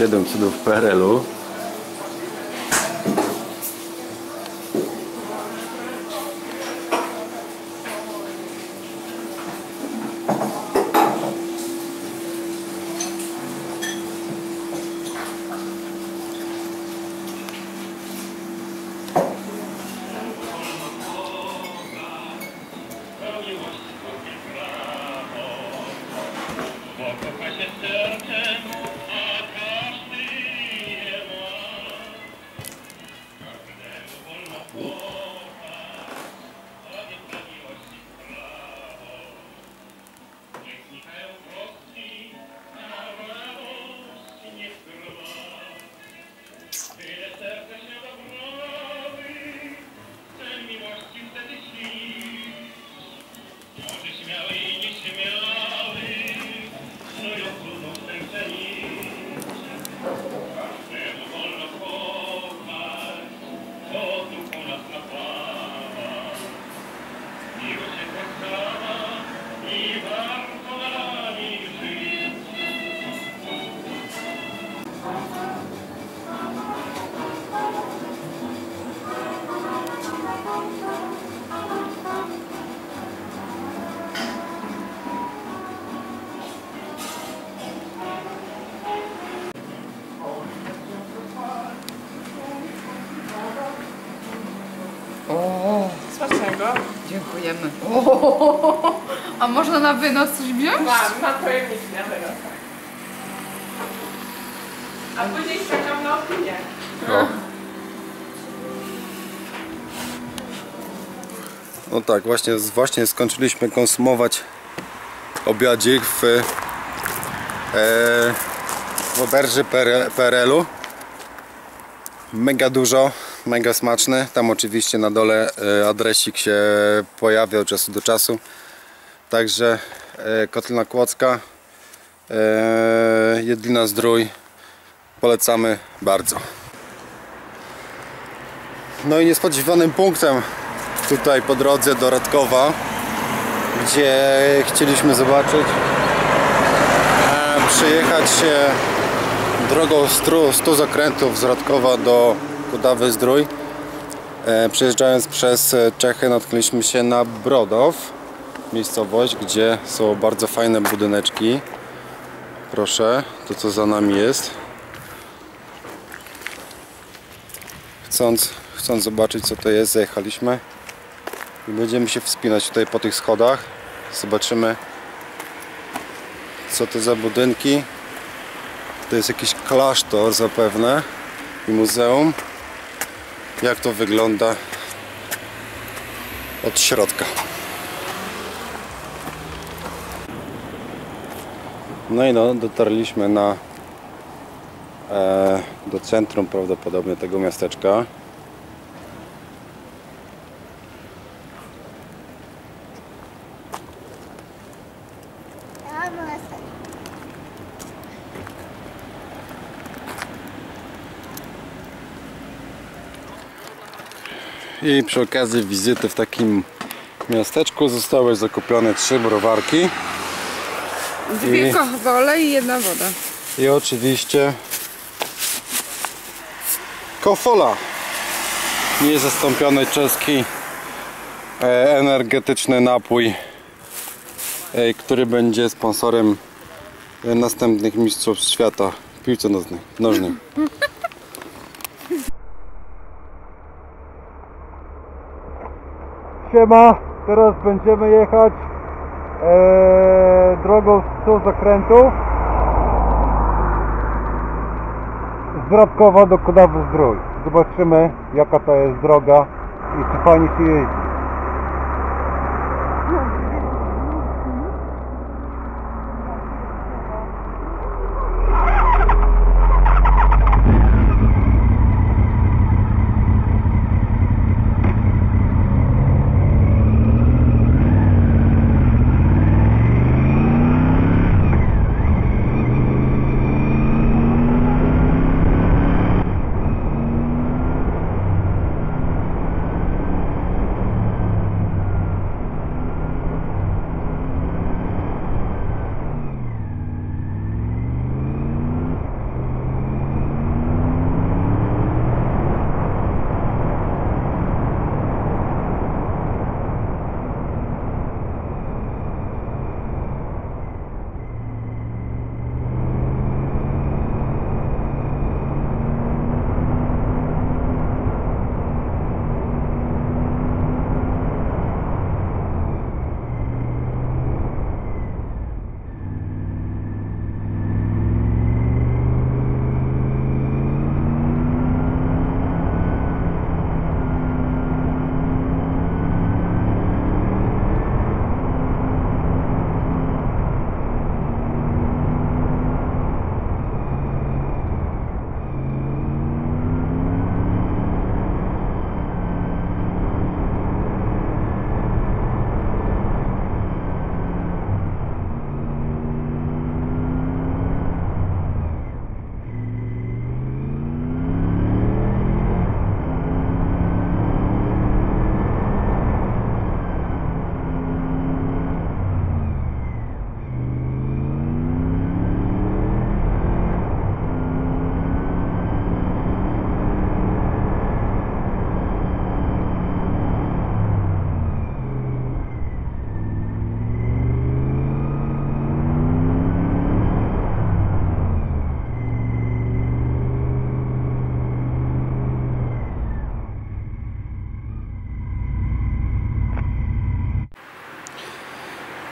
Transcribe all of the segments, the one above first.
7 cudów PRL-u. Dziękujemy. O, a można na wynos coś wziąć? Mam, mam pojemniki na wynos. A później czekam na opinię. No tak, właśnie, właśnie skończyliśmy konsumować obiadzik w, e, w oberży PRL-u. Mega dużo, mega smaczny. Tam oczywiście na dole e, adresik się pojawia od czasu do czasu. Także e, Kotlina Kłodzka, e, Jedlina Zdrój. Polecamy bardzo. No i niespodziewanym punktem tutaj po drodze do Radkowa, gdzie chcieliśmy zobaczyć, przyjechać się drogą 100, 100 zakrętów z Radkowa do Kudawy Zdrój. E, Przejeżdżając przez Czechy natknęliśmy się na Brodow, miejscowość, gdzie są bardzo fajne budyneczki. Proszę, to co za nami jest. Chcąc, chcąc zobaczyć co to jest, zajechaliśmy i będziemy się wspinać tutaj po tych schodach. Zobaczymy co to za budynki. To jest jakiś klasztor zapewne i muzeum. Jak to wygląda od środka. No i no, dotarliśmy na e, do centrum prawdopodobnie tego miasteczka. I przy okazji wizyty w takim miasteczku zostały zakupione trzy browarki. Dwie I- i jedna woda. i oczywiście Kofola. Niezastąpiony czeski e, energetyczny napój e, który będzie sponsorem e, następnych mistrzostw świata w piłce nożnej, Siema, teraz będziemy jechać e, drogą 100 zakrętów z Radkowa do Kudawy Zdrój. Zobaczymy jaka to jest droga i czy fajnie się jeździ.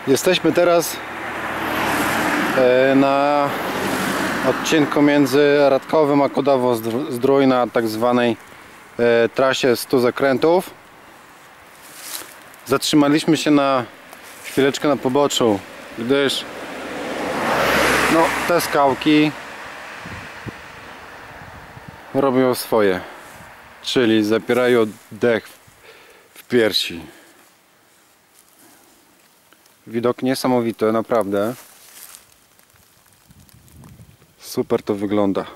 Jesteśmy teraz e, na odcinku między Radkowem a Kudawo-Zdrój na tak zwanej e, trasie 100 zakrętów. Zatrzymaliśmy się na chwileczkę na poboczu, gdyż no, te skałki robią swoje, czyli zapierają dech w piersi. Widok niesamowity, naprawdę. Super to wygląda.